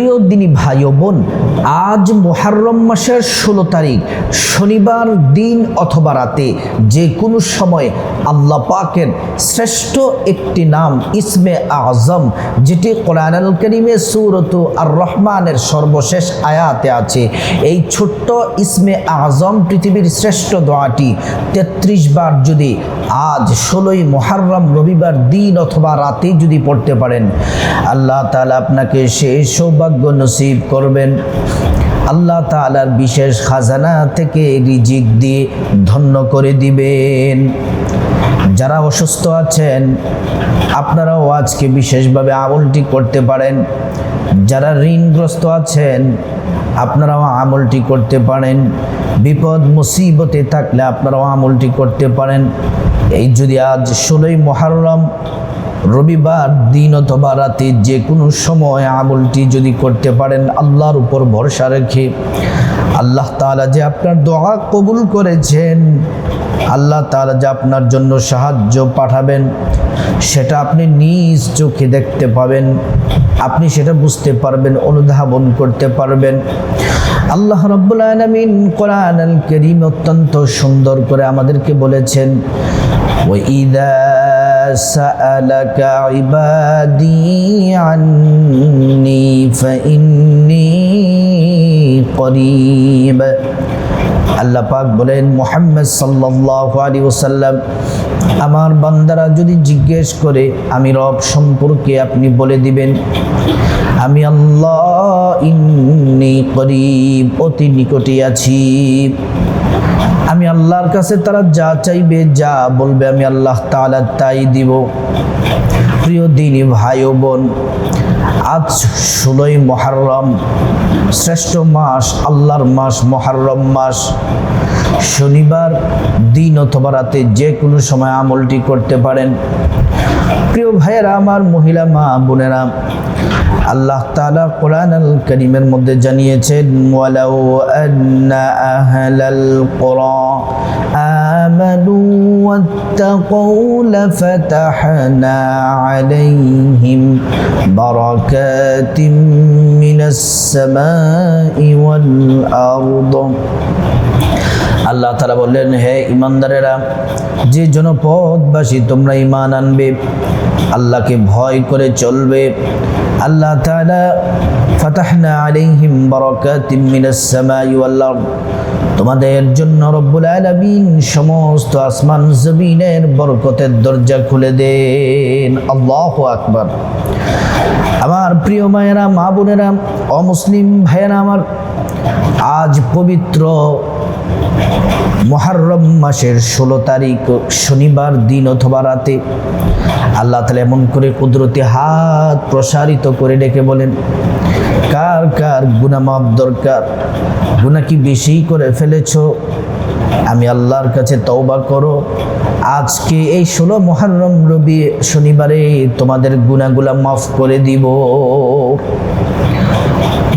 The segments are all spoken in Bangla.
প্রিয় দিনী ভাই বোন, আজ মোহারম মাসের ষোলো তারিখ, শনিবার দিন অথবা রাতে যে কোনো সময় আল্লাহ পাকের শ্রেষ্ঠ একটি নাম ইসমে আজম, যেটি কোরআন আল করিমে সুরত আর রহমানের সর্বশেষ আয়াতে আছে। এই ছোট্ট ইসমে আজম পৃথিবীর শ্রেষ্ঠ দোয়াটি তেত্রিশ বার যদি আজ ষোলোই মোহারম রবিবার দিন অথবা রাতে যদি পড়তে পারেন, আল্লাহ তালা আপনাকে সেই সৌভাগ্য নসিব করবেন। আল্লাহ তালার বিশেষ খাজানা থেকে রিজিক দিয়ে ধন্য করে দিবেন। যারা অসুস্থ আছেন, আপনারাও আজকে বিশেষভাবে আমলটি করতে পারেন। যারা ঋণগ্রস্ত আছেন, আপনারাও আমলটি করতে পারেন। বিপদ মুসিবতে থাকলে আপনারাও আমলটি করতে পারেন। এই যদি আজ ষোলোই মহারম রবিবার, দিন অথবা রাতে যে কোনো সময় আমলটি যদি করতে পারেন, আল্লাহর উপর ভরসা রেখে আল্লাহ তালা যে আপনার দোয়া কবুল করেছেন, আল্লাহ তালা যে আপনার জন্য সাহায্য পাঠাবেন, সেটা আপনি নিজ চোখে দেখতে পাবেন, আপনি সেটা বুঝতে পারবেন, অনুধাবন করতে পারবেন। আল্লাহ রব্বুল কোরআন আল করিম অত্যন্ত সুন্দর করে আমাদেরকে বলেছেন ওই ইদা سألك عبادي عني فإني قريب আল্লাহ পাক বলেন মোহাম্মদ সাল্লাল্লাহু আলাইহি ওসাল্লাম আমার বান্দারা যদি জিজ্ঞেস করে আমি রব সম্পর্কে আপনি বলে দিবেন আমি আল্লাহ ইন্নি করিব অতি নিকটে আছি আমি আল্লাহর কাছে তারা যা চাইবে, যা বলবে আমি আল্লাহ তালা তাই দিব। প্রিয় দিনী ভাই বোন আজ ষোলোই মহারম, শ্রেষ্ঠ মাস, আল্লাহর মাস, মহারম মাস। শনিবার, দিন অথবা রাতে যে কোনো সময় আমলটি করতে পারেন। প্রিয় ভাইয়েরা, আমার মহিলা মা, বোনেরা, আল্লাহ তাআলা কোরআন আল করিমের মধ্যে জানিয়েছেন, ওয়ালাউ ওয়াত্তাকু লাফাতাহনা আলাইহিম বারাকাতিম মিনাস সামাই ওয়াল আরদ আল্লাহ তালা বললেন, হে ইমানদারেরা যে জনপদবাসী তোমরা ইমান আনবে, আল্লাহকে ভয় করে চলবে। আল্লাহ তাআলা ফাতাহনা আলাইহিম বারাকাতিম মিনাস সামাই ওয়াল আরদ। তোমাদের জন্য রব্বুল আলমিন সমস্ত আসমান জমিনের বরকতের দরজা খুলে দেন। আল্লাহ আকবর। আমার প্রিয় মায়েরা, মা বোনেরা, অমুসলিম ভাইয়েরা আমার, আজ পবিত্র মহারম মাসের ষোলো তারিখ, শনিবার দিন অথবা রাতে। আল্লাহ তালা এমন করে কুদরতি হাত প্রসারিত করে ডেকে বলেন, কার কার গুনামাপ দরকার? গুনা কি বেশি করে ফেলেছ? আমি আল্লাহর কাছে তওবা করো। আজকে এই ষোলো মহারম রবি শনিবারে তোমাদের গুনাগুলা মাফ করে দিব।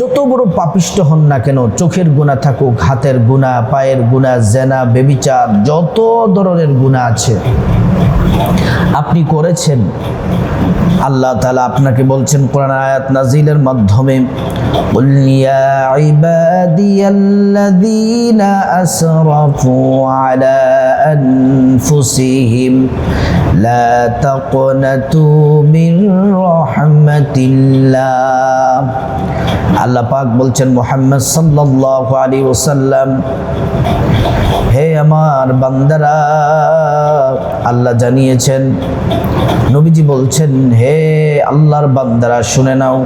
যত বড় পাপিষ্ট হন না কেন, চোখের গুণা থাকুক, হাতের গুণা, পায়ের গুণা, জেনা, বেবিচার, যত ধরনের গুণা আছে, আপনি করেছেন আল্লাহ তালা আপনাকে বলছেন কোরআন আয়াত নাজিলের মাধ্যমে قل يا عبادي الذين أسرفوا على أنفسهم لا تقنطوا من رحمة الله আল্লাহ পাক বলছেন মোহাম্মদ সাল্লাল্লাহু আলাইহি ওসাল্লাম হে আমার বান্দারা আল্লাহ জানিয়েছেন নবীজি বলছেন হে আল্লাহর বান্দারা, শুনে নাও।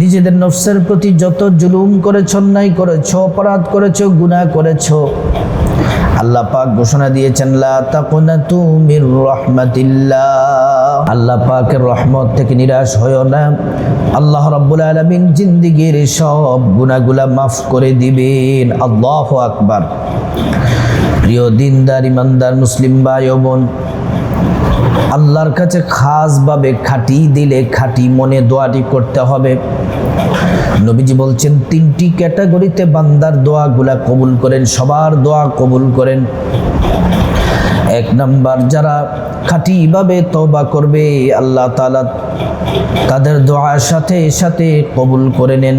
নিজেদের নফসের প্রতি যত জুলুম করেছ, অন্যায় করেছ, অপরাধ করেছ, গুনাহ করেছ, আল্লাহ পাক ঘোষণা দিয়েছেন আল্লাহ পাকের রহমত থেকে নিরাশ হয়েও না। আল্লাহ রাব্বুল আলামিন জিন্দেগীর সব গুনাহগুলা মাফ করে দিবেন। আল্লাহু আকবার। প্রিয় দিনদার, ইমানদার, মুসলিম ভাই বোন আল্লাহর কাছে খাসভাবে খাটি দিলে খাটি মনে দোয়াটি করতে হবে। নবীজি বলছেন, তিনটি ক্যাটাগরিতে বান্দার দোয়াগুলা কবুল করেন, সবার দোয়া কবুল করেন। এক নাম্বার, যারা খাঁটিভাবে তওবা করবে, আল্লাহ তাআলা তাদের দোয়ার সাথে সাথে কবুল করে নেন।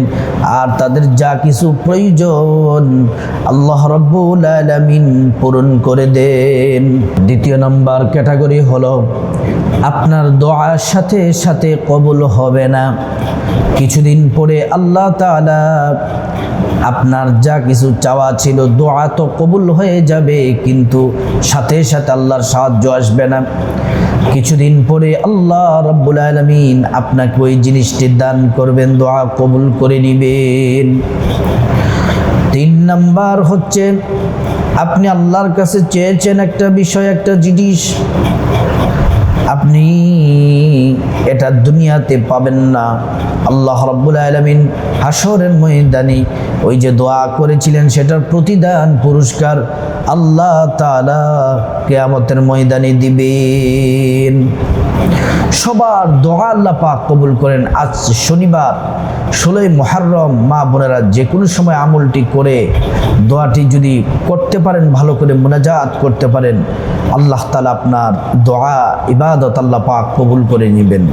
আর তাদের যা কিছু প্রয়োজন আল্লাহ রব্বুল আলামিন পূরণ করে দেন। দ্বিতীয় নাম্বার ক্যাটাগরি হলো, আপনার দোয়ার সাথে সাথে কবুল হবে না। কিছুদিন পরে আল্লাহ তাআলা আপনার যা কিছু চাওয়া ছিল দোয়া তো কবুল হয়ে যাবে, কিন্তু সাথে সাথে আল্লাহর সাহায্য আসবে না। কিছুদিন পরে আল্লাহ রব্বুল আলমিন আপনাকে ওই জিনিসটি দান করবেন, দোয়া কবুল করে নিবেন। তিন নাম্বার হচ্ছে, আপনি আল্লাহর কাছে চেয়েছেন একটা বিষয়, একটা জিনিস। আপনি এটা দুনিয়াতে পাবেন না। আল্লাহ রব্বুল আলমিন হাসরের ময়দানে ওই যে দোয়া করেছিলেন, সেটার প্রতিদান পুরস্কার আল্লাহ তালা কেয়ামতের ময়দানে দিবেন। সবার দোয়া আল্লাহ পাক কবুল করেন। আজ শনিবার, ষোলোই মহারম মা বোনেরা যে কোনো সময় আমলটি করে দোয়াটি যদি করতে পারেন, ভালো করে মোনাজাত করতে পারেন, আল্লাহ তালা আপনার দোয়া, ইবাদত আল্লাহ পাক কবুল করে নেবেন।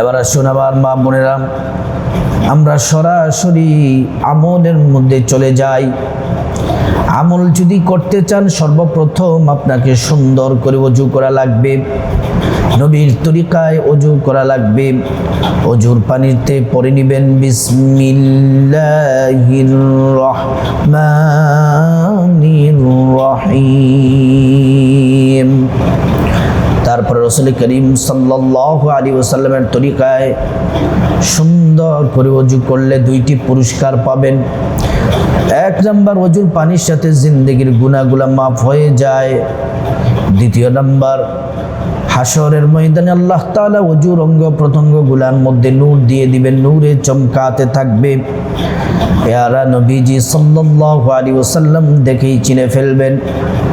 এবার শোনাবার মা বোনেরা, আমরা সরাসরি আমলের মধ্যে চলে যাই। আমল যদি করতে চান, সর্বপ্রথম আপনাকে সুন্দর করে অজু করা লাগবে। নবীর তরিকায় অজু করা লাগবে। অজুর পানিতে পরে নিবেন রহিম তারপরে রসুল করিম সাল্লাহ আলী ওসাল্লামের তরিকায় সুন্দর করে অজু করলে দুইটি পুরস্কার পাবেন। এক নাম্বার অজুর পানির সাথে জিন্দগির গুণাগুলা মাফ হয়ে যায়। দ্বিতীয় নাম্বার হাসরের ময়দানে আল্লাহ তাআলা অজুর অঙ্গ প্রত্যঙ্গগুলার মধ্যে নূর দিয়ে দিবেন, নূরে চমকাতে থাকবে। এরা নবীজি সাল্লাল্লাহু আলাইহি ওয়াসাল্লাম দেখেই চিনে ফেলবেন,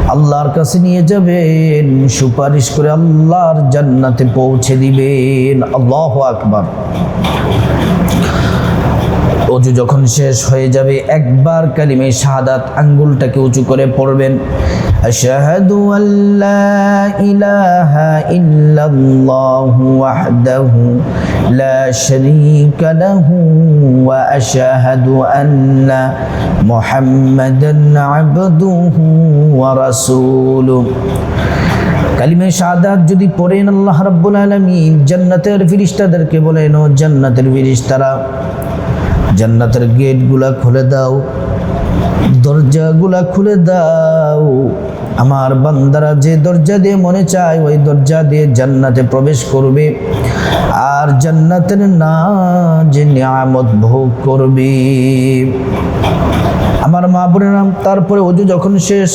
আল্লাহর কাছে নিয়ে যাবেন, সুপারিশ করে আল্লাহর জান্নাতে পৌঁছে দিবেন। আল্লাহ আকবার। অজু যখন শেষ হয়ে যাবে, একবার কালিমে শাহাদাত আঙ্গুলটাকে উঁচু করে পড়বেন। আশহাদু আল্লা ইলাহা ইল্লাল্লাহু ওয়াহদাহু লা শারীকা লাহু ওয়া আশহাদু আন্না মুহাম্মাদান আবদুহু ওয়া রাসূলুহু। কালিমে শাহাদাত যদি পড়েন, আল্লাহ রাব্বুল আলামিন জান্নাতের ফেরেশতাদেরকে বলেন, ও জান্নাতের ফেরেশতারা জান্নাতের গেটগুলা খুলে দাও, দরজাগুলা খুলে দাও। আমার বান্দারা যে দরজা দিয়ে মনে চায়, ওই দরজা দিয়ে জান্নাতে প্রবেশ করবে। আর জান্নাতের না যে নিয়ামত ভোগ করবে। আমার মা বোনের নাম তারপরে অজু যখন শেষ,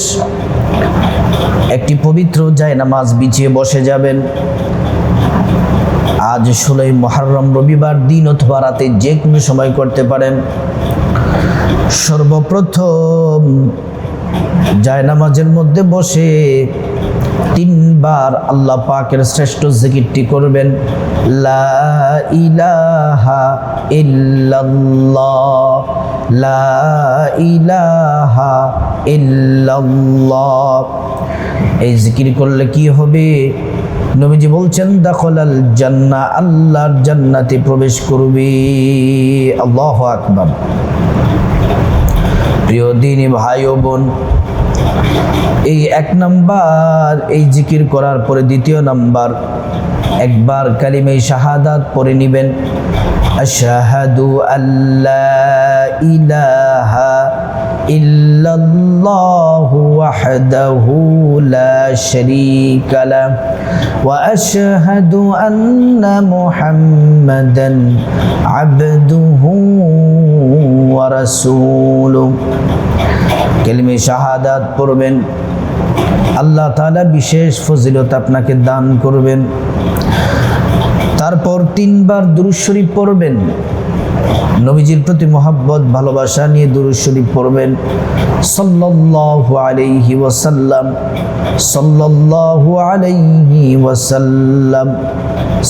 একটি পবিত্র যায়, নামাজ বিছিয়ে বসে যাবেন। আজ ষোলোই মহারম রবিবার দিন অথবা রাতে যে কোনো সময় করতে পারেন। সর্বপ্রথম জায়নামাজের মধ্যে বসে তিনবার আল্লাহ পাকের শ্রেষ্ঠ জিকিরটি করবেন। লা ইলাহা ইল্লাল্লাহ। লা ইলাহা ইল্লাল্লাহ। এই জিকির করলে কি হবে? নবীজি বলছেন, দাখলাল জান্না, আল্লাহর জান্নাতে প্রবেশ করবে। আল্লাহ আকবার। প্রিয় দিনী ভাই ও বোন, এই এক নাম্বার, এই জিকির করার পরে দ্বিতীয় নাম্বার, একবার কালিমে শাহাদাত পরে নিবেন। আশহাদু আল্লাহ ইলাহা ওয়াহদাহু লা শারীকা লা ওয়া আশহাদু আন্না মুহাম্মাদান আবদুহু ওয়া রাসূলুহু। কেলিমে শাহাদাত পড়বেন। আল্লাহ তাআলা বিশেষ ফজিলত আপনাকে দান করবেন। তারপর তিনবার দুরুদ পড়বেন। নবীজির প্রতি মোহাব্বত, ভালোবাসা নিয়ে দুরুদ শরীফ পড়বেন। সাল্লাল্লাহু আলাইহি ওয়াসাল্লাম, সাল্লাল্লাহু আলাইহি ওয়াসাল্লাম,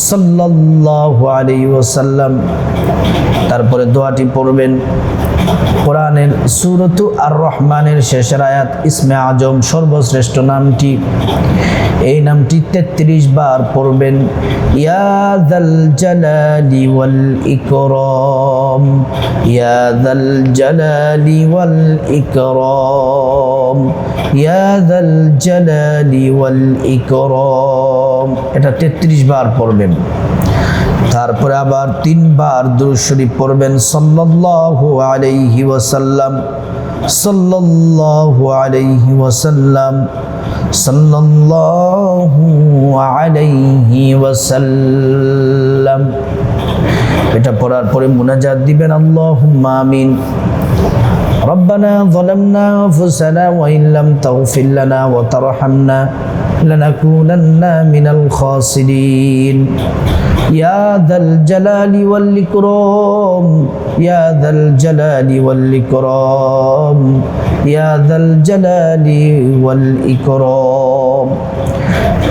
সাল্লাল্লাহু আলাইহি ওয়াসাল্লাম। তারপরে দোয়াটি পড়বেন। কোরআনের সুরতু আর রহমানের শেষের আয়াত, ইসমে আজম সর্বশ্রেষ্ঠ নামটি। এই নামটি তেত্রিশ বার পড়বেন। ইয়াদাল জালালি ওয়াল ইকরম ইয়াদাল জালালি ওয়াল ইকরম ইয়াদাল জালালি ওয়াল ইকরম। এটা তেত্রিশ বার পড়বেন। তারপরে আবার তিনবার দুরুদ পড়বেন, সাল্লাল্লাহু আলাইহি ওয়াসাল্লাম, সাল্লাল্লাহু আলাইহি ওয়াসাল্লাম, সাল্লাল্লাহু আলাইহি ওয়াসাল্লাম। এটা পড়ার পরে মুনাজাত দিবেন, আল্লাহুম্মা আমিন। ربنا ظلمنا أنفسنا وإن لم تغفر لنا وترحمنا لنكونن من الخاسرين يا ذا الجلال والإكرام يا ذا الجلال والإكرام يا ذا الجلال والإكرام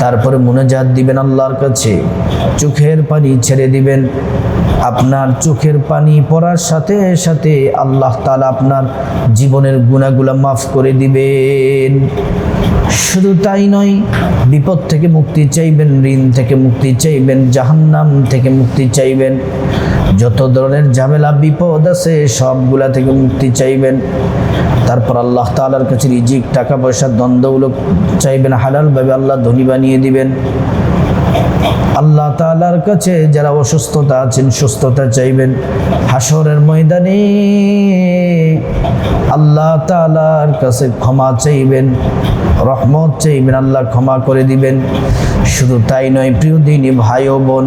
তারপরে মুনাজাত দিবেন আল্লাহর কাছে চোখের পানি ছেড়ে দিবেন আপনার চোখের পানি পড়ার সাথে সাথে আল্লাহ তাআলা আপনার জীবনের গুণাগুলা মাফ করে দিবেন। শুধু তাই নয়, বিপদ থেকে মুক্তি চাইবেন, ঋণ থেকে মুক্তি চাইবেন, জাহান্নাম থেকে মুক্তি চাইবেন। যত ধরনের ঝামেলা, বিপদ আছে, সবগুলা থেকে মুক্তি চাইবেন। তারপর আল্লাহ তাআলার কাছে রিজিক, টাকা পয়সা দ্বন্দ্বগুলো চাইবেন, হালালভাবে আল্লাহ ধনী বানিয়ে দিবেন। আল্লাহ তালার কাছে যারা অসুস্থতা আছেন, সুস্থতা চাইবেন। হাসরের ময়দানে আল্লাহ তালার কাছে ক্ষমা চাইবেন, রহমত চাইবেন, আল্লাহ ক্ষমা করে দিবেন। শুধু তাই নয়, প্রিয় দিনী ভাই বোন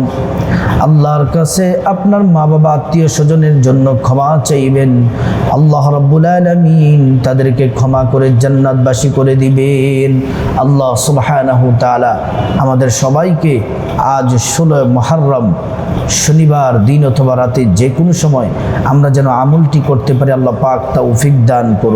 আল্লাহর কাছে আপনার মা বাবা আত্মীয় স্বজনের জন্য ক্ষমা চাইবেন। আল্লাহ রব্বুল আলমিন তাদেরকে ক্ষমা করে জান্নাতবাসী করে দিবেন। আল্লাহ তাআলা আমাদের সবাইকে আজ ষোলো মহারম শনিবার দিন অথবা রাতে যে কোনো সময় আমরা যেন আমলটি করতে পারি, আল্লাহ পাক তৌফিক দান করুন।